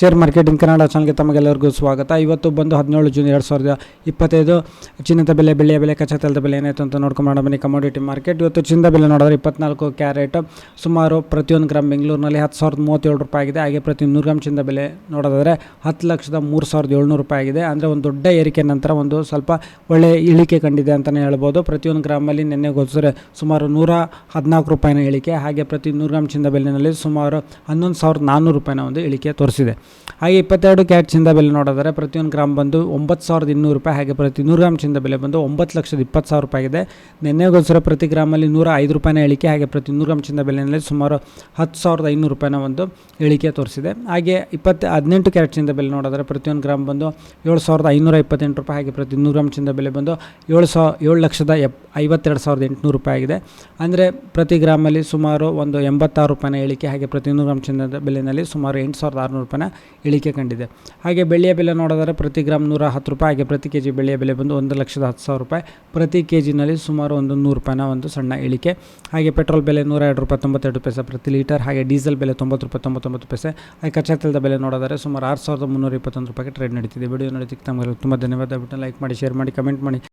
Share marketing Kannada ಚಾನಲ್ಗೆ ತಮಗೆಲ್ಲರಿಗೂ ಸ್ವಾಗತ. ಇವತ್ತು ಬಂದು ಹದಿನೇಳು ಜೂನ್ ಎರಡು ಸಾವಿರದ ಇಪ್ಪತ್ತೈದು. ಚಿನ್ನದ ಬೆಲೆ ಬೆಳೆಯ ಬೆಲೆ ಕಚ್ಚಾ ತೈಲದ ಬೆಲೆ ಏನಾಯಿತು ಅಂತ ನೋಡ್ಕೊಂಡು ಬನ್ನಿ ಕಮೋಡಿಟಿ ಮಾರ್ಕೆಟ್ ಇವತ್ತು ಚಿನ್ನದ ಬೆಲೆ ನೋಡಿದ್ರೆ ಇಪ್ಪತ್ನಾಲ್ಕು ಕ್ಯಾರೆಟ್. ಸುಮಾರು ಪ್ರತಿಯೊಂದು ಗ್ರಾಮ್ ಬೆಂಗಳೂರಿನಲ್ಲಿ ಹತ್ತು ಸಾವಿರದ ಮೂವತ್ತೇಳು ರೂಪಾಯಿ ಆಗಿದೆ. ಹಾಗೆ ಪ್ರತಿ ನೂರು ಗ್ರಾಮ್ ಚಿನ್ನದ ಬೆಲೆ ನೋಡೋದಾದರೆ ಹತ್ತು ಲಕ್ಷದ ಮೂರು ಸಾವಿರದ ಏಳ್ನೂರು ರೂಪಾಯಿ ಆಗಿದೆ. ಅಂದರೆ ಒಂದು ದೊಡ್ಡ ಏರಿಕೆ ನಂತರ ಒಂದು ಸ್ವಲ್ಪ ಒಳ್ಳೆಯ ಇಳಿಕೆ ಕಂಡಿದೆ ಅಂತಲೇ ಹೇಳ್ಬೋದು. ಪ್ರತಿಯೊಂದು ಗ್ರಾಮಲ್ಲಿ ನಿನ್ನೆ ಹೋಲಿಸಿದ್ರೆ ಸುಮಾರು ನೂರ ಹದಿನಾಲ್ಕು ರೂಪಾಯಿನ ಇಳಿಕೆ. ಹಾಗೆ ಪ್ರತಿ ನೂರು ಗ್ರಾಮ್ ಚಿನ್ನದ ಬೆಲೆಯಲ್ಲಿ ಸುಮಾರು ಹನ್ನೊಂದು ಸಾವಿರದ ನಾನ್ನೂರು ರೂಪಾಯಿನ ಒಂದು ಇಳಿಕೆ ತೋರಿಸಿದೆ. ಹಾಗೆ ಇಪ್ಪತ್ತೆರಡು ಕ್ಯಾಟ್ ಚಿಂದ ಬೆಲೆ ನೋಡಿದರೆ ಪ್ರತಿಯೊಂದು ಗ್ರಾಮ್ ಬಂದು ಒಂಬತ್ತು ಸಾವಿರದ ಇನ್ನೂರು ರೂಪಾಯಿ, ಹಾಗೆ ಪ್ರತಿ ನೂರು ಗ್ರಾಮ್ ಚಿಂದ ಬೆಲೆ ಬಂದು ಒಂಬತ್ತು ಲಕ್ಷದ ಇಪ್ಪತ್ತು ಸಾವಿರ ರೂಪಾಯಿ ಇದೆ ನಿನ್ನೆಗೋಸ್ಕರ ಪ್ರತಿ ಗ್ರಾಮಲ್ಲಿ ನೂರ ಐದು ರೂಪಾಯಿನ ಇಳಿಕೆ, ಹಾಗೆ ಪ್ರತಿ ನೂರು ಗ್ರಾಮ್ ಚಿಂದ ಬೆಲೆಯಲ್ಲಿ ಸುಮಾರು ಹತ್ತು ಸಾವಿರದ ಐನೂರು ರೂಪಾಯಿನ ಒಂದು ಇಳಿಕೆ ತೋರಿಸಿದೆ. ಹಾಗೆ ಇಪ್ಪತ್ತು ಹದಿನೆಂಟು ಕ್ಯಾರೆಟ್ ಚಿಂದ ಬೆಲೆ ನೋಡಿದರೆ ಪ್ರತಿಯೊಂದು ಗ್ರಾಮ್ ಬಂದು ಏಳು ಸಾವಿರದ ಐನೂರ ಇಪ್ಪತ್ತೆಂಟು ರೂಪಾಯಿ, ಹಾಗೆ ಪ್ರತಿ ನೂರು ಗ್ರಾಮ್ ಚಿಂದ ಬೆಲೆ ಬಂದು ಏಳು ಸಾವಿರ ಏಳು ಲಕ್ಷದ ಎಪ್, ಐವತ್ತೆರಡು ಸಾವಿರದ ಎಂಟುನೂರು ರೂಪಾಯಿ ಆಗಿದೆ. ಅಂದರೆ ಪ್ರತಿ ಗ್ರಾಮಲ್ಲಿ ಸುಮಾರು ಒಂದು ಎಂಬತ್ತಾರು ರೂಪಾಯಿನ ಇಳಿಕೆ, ಹಾಗೆ ಪ್ರತಿ ನೂರು ಗ್ರಾಮ್ ಚಿನ್ನದ ಬೆಲೆಯಲ್ಲಿ ಸುಮಾರು ಎಂಟು ಸಾವಿರದ ಆರುನೂರು ರೂಪಾಯಿನ ಇಳಿಕೆ ಕಂಡಿದೆ. ಹಾಗೆ ಬೆಳ್ಳಿಯ ಬೆಲೆ ನೋಡಿದರೆ ಪ್ರತಿ ಗ್ರಾಮ್ ನೂರ ಹತ್ತು ರೂಪಾಯಿ, ಹಾಗೆ ಪ್ರತಿ ಕೆ ಜಿ ಬೆಳ್ಳಿಯ ಬೆಲೆ ಬಂದು ಒಂದು ಲಕ್ಷದ ಹತ್ತು ಸಾವಿರ ರೂಪಾಯಿ. ಪ್ರತಿ ಕೆ ಜಿನಲ್ಲಿ ಸುಮಾರು ಒಂದು ನೂರು ರೂಪಾಯಿನ ಒಂದು ಸಣ್ಣ ಇಳಿಕೆ. ಹಾಗೆ ಪೆಟ್ರೋಲ್ ಬೆಲೆ ನೂರ ಎರಡು ರೂಪಾಯಿ ತೊಂಬತ್ತೆರಡು ಪೈಸೆ ಪ್ರತಿ ಲೀಟರ್, ಹಾಗೆ ಡೀಸೆಲ್ ಬೆಲೆ ತೊಂಬತ್ತು ರೂಪಾಯಿ ತೊಂಬತ್ತೊಂಬತ್ತು ಪೈಸೆ. ಹಾಗೆ ಕಚ್ಚಾ ತೈಲದ ಬೆಲೆ ನೋಡಿದರೆ ಸುಮಾರು ಆರು ಸಾವಿರದ ಮುನ್ನೂರ ಇಪ್ಪತ್ತೊಂದು ರೂಪಾಯಿಗೆ ಟ್ರೇಡ್ ನಡೀತಿದೆ. ವಿಡಿಯೋ ನಡೀತಿಕ್ಕೆ ತಮಗೆ ತುಂಬ ಧನ್ಯವಾದ. ಬಿಟ್ಟು ಲೈಕ್ ಮಾಡಿ, ಶೇರ್ ಮಾಡಿ, ಕಮೆಂಟ್ ಮಾಡಿ.